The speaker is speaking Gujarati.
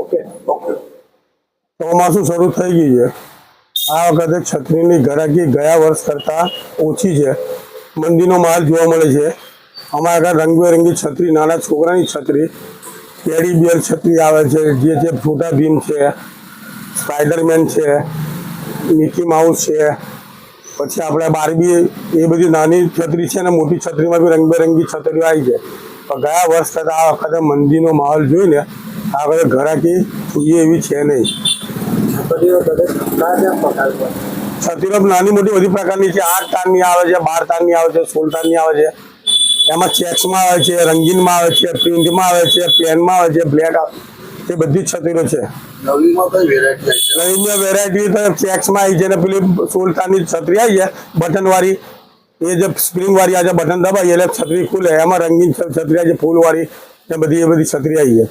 ઓકે ઓકે ચોમાસું શરૂ થઈ ગયું છે આ વખતે છત્રીની ઘરાકી ગયા વર્ષ કરતાં ઓછી છે મંદીનો માલ જોવા મળે છે અમારા આગળ રંગબેરંગી છત્રી નાના છોકરાની છત્રી કેરી બિયર છત્રી આવે છે જે છે ફોટા ભીમ છે સ્પાઈડરમેન છે મિકી માઉસ છે પછી આપણે બારબી એ બધી નાની છત્રી છે ને મોટી છત્રીમાં બી રંગબેરંગી છત્રીઓ આવી છે ગયા વર્ષ કરતાં આ વખતે મંદીનો માહોલ જોઈને આ બધા ઘર આકી છી એવી છત્રીઓ કદ કાજા પકાલ પર છત્રીઓમાં નાની મોટી બધી પ્રકારની છે આટ કાનની આવે છે 12 કાનની આવે છે 16 કાનની આવે છે એમાં ચેક્સમાં આવે છે રંગીનમાં આવે છે પિંગમાં આવે છે પેનમાં આવે છે બ્લેક એ બધી છત્રીઓ છે નવીમાં કોઈ વેરાયટી છે રંગીન વેરાયટી તો ચેક્સમાં આવી છે ને પછી સુલતાની છત્રી આવી ગયા બટન વારી એ જબ સ્પ્રિંગ વારી આજા બટન દબાય એટલે છત્રી કુલ એમાં રંગીન છત્રીયા જે ફૂલ વારી ને બધી બધી છત્રી આવી છે